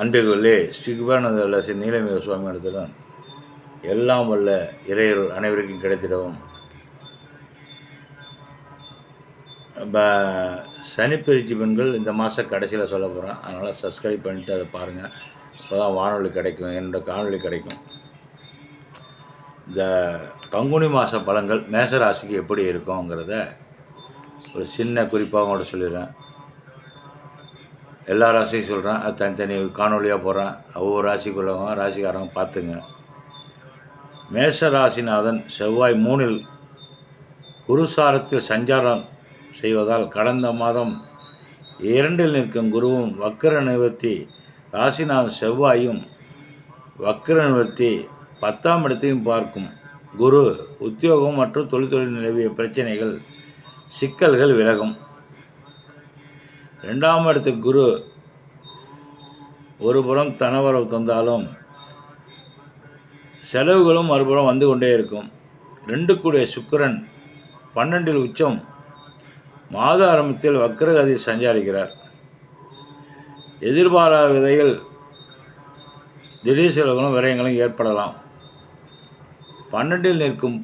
அன்பைக்குள்ளே ஸ்ரீ குபானந்த ஸ்ரீ நீலமிக சுவாமி இடத்துடன் எல்லாம் வல்ல இறையர்கள் அனைவருக்கும் கிடைத்திடவும். சனிப்பெருச்சி பெண்கள் இந்த மாத கடைசியில் சொல்ல போகிறேன் அதனால் சப்ஸ்கிரைப் பண்ணிவிட்டு அதை பாருங்கள் அப்போ தான் வானொலி கிடைக்கும். என்னோடய காணொலி கிடைக்கும். இந்த பங்குனி மாத பலன்கள் மேசராசிக்கு எப்படி இருக்குங்கிறத ஒரு சின்ன குறிப்பாக கூட சொல்லிடுறேன். எல்லா ராசியும் சொல்கிறேன் அது தனித்தனி காணொலியாக போகிறேன் ஒவ்வொரு ராசிக்குள்ளவங்க ராசிக்காரங்க பார்த்துங்க. மேச ராசிநாதன் செவ்வாய் மூணில் குருசாரத்தில் சஞ்சாரம் செய்வதால் கடந்த மாதம் இரண்டில் நிற்கும் குருவும் வக்கர நிவர்த்தி ராசிநாதன் செவ்வாயும் வக்கர நிவர்த்தி பத்தாம் இடத்தையும் பார்க்கும். குரு உத்தியோகம் மற்றும் தொழில்துறை நிலவிய பிரச்சனைகள் சிக்கல்கள் விலகும். ரெண்டாம் இடத்து குரு ஒரு புறம் தனவரவு தந்தாலும் செலவுகளும் மறுபுறம் வந்து கொண்டே இருக்கும். ரெண்டு கூடிய சுக்கரன் பன்னெண்டில் உச்சம் மாத ஆரம்பத்தில் வக்ரகதி சஞ்சாரிக்கிறார். எதிர்பாராத விதையில் திடீர் செலவுகளும் விரயங்களும் ஏற்படலாம். பன்னெண்டில் நிற்கும்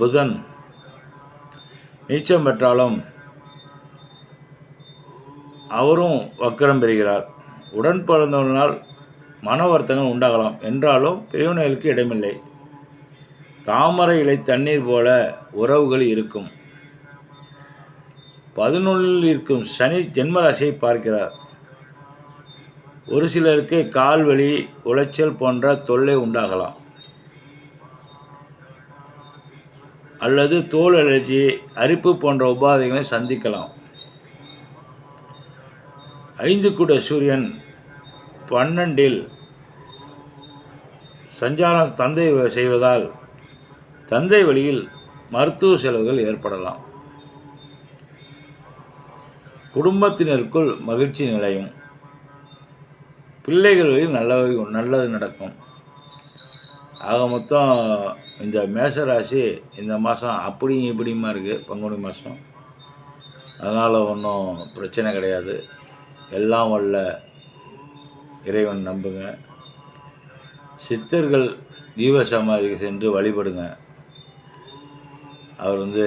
புதன் நீச்சம் பெற்றாலும் அவரும் வக்கரம் பெறுகிறார். உடன் பிறந்தவனால் மன வருத்தங்கள் உண்டாகலாம். என்றாலும் பிரிவினைகளுக்கு இடமில்லை. தாமரை இலை தண்ணீர் போல உறவுகள் இருக்கும். பதினொன்றில் இருக்கும் சனி ஜென்மராசியை பார்க்கிறார். ஒரு சிலருக்கு கால்வலி உளைச்சல் போன்ற தொல்லை உண்டாகலாம். அல்லது தோல் அலர்ஜி அரிப்பு போன்ற உபாதைகளை சந்திக்கலாம். ஐந்து கூட சூரியன் பன்னெண்டில் சஞ்சாரம் தந்தை செய்வதால் தந்தை வழியில் மருத்துவ செலவுகள் ஏற்படலாம். குடும்பத்தினருக்குள் மகிழ்ச்சி நிலையும் பிள்ளைகளில் நல்ல நல்லது நடக்கும். ஆக மொத்தம் இந்த மேசராசி இந்த மாதம் அப்படியும் இப்படியுமா இருக்குது பங்குனி மாதம் அதனால் ஒன்றும் பிரச்சனை கிடையாது. எல்லாம் வல்ல இறைவன் நம்புங்க சித்தர்கள் ஜீவ சமாதிக்கு சென்று வழிபடுங்க. அவர் வந்து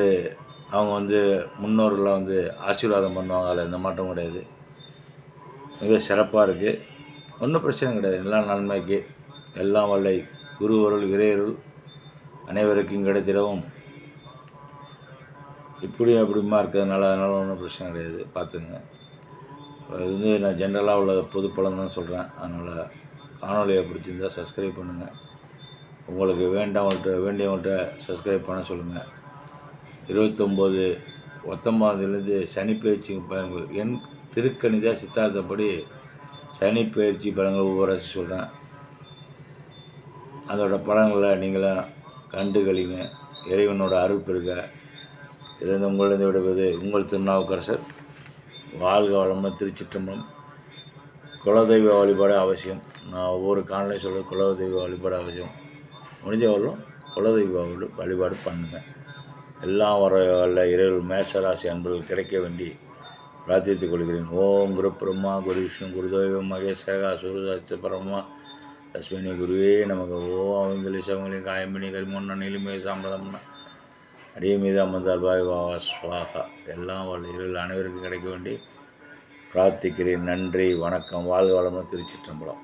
அவங்க வந்து முன்னோர்கள்லாம் வந்து ஆசீர்வாதம் பண்ணுவாங்க அதில் எந்த மாற்றம் கிடையாது. மிக சிறப்பாக இருக்குது ஒன்றும் பிரச்சனை கிடையாது. எல்லாம் நன்மைக்கு எல்லாம் வல்லை. குருவருள் இறையருள் அனைவருக்கும் கிடைத்திடவும். இப்படி அப்படிமா இருக்கிறதுனால அதனால் ஒன்றும் பிரச்சனை கிடையாது. பார்த்துங்க. இது வந்து நான் ஜென்ரலாக உள்ள பொது படம் தான் சொல்கிறேன் அதனால் காணொலியை பிடிச்சிருந்தா சப்ஸ்கிரைப் பண்ணுங்கள் உங்களுக்கு வேண்டவங்கள்ட்ட வேண்டியவங்கள்ட்ட சப்ஸ்கிரைப் பண்ண சொல்லுங்கள் இருபத்தொம்போது பத்தொம்பதுலேருந்து சனி பயிற்சி பலன்கள். என் திருக்கணித சித்தாந்தப்படி சனி பயிற்சி பலன்கள் ஒவ்வொரு சொல்கிறேன் அதோட பலன்களை நீங்களாம் கண்டுகளிங்க. இறைவனோட அருள் பெருக இருந்து உங்களிடம் விடுவது உங்கள் திருநாவுக்கரசர் வாழ்க வளமுடன் திருச்சிற்றம்பலம். குலதெய்வ வழிபாடு அவசியம். நான் ஒவ்வொரு காணலையும் சொல்ல குலதெய்வ வழிபாடு அவசியம். முடிஞ்சவர்களும் குலதெய்வ வழிபாடு பண்ணுங்கள் எல்லாம் வர வல்ல இறைவல் மேஷராசி அன்பர்கள் கிடைக்க வேண்டி பிரார்த்தித்துக் கொள்கிறேன். ஓம் குரு பிரம்மா குரு விஷ்ணு குருதெய்வம் மகேசகா சூரதாச்ச பரமா தஸ்மினி குருவே நமக்கு ஓ அவங்களே சவங்களையும் காயம் பண்ணி கரிமொன்ன நீலிமே சாம்பிரதம்னா அடிய மீது அமர்ந்தால் பாய் வாவா ஸ்வாகா எல்லாம் வல்ல இருள் அனைவருக்கும் கிடைக்க வேண்டி பிரார்த்திக்கிறேன். நன்றி வணக்கம். வாழ்க வளமுடன் திருச்சிற்றம்பலம்.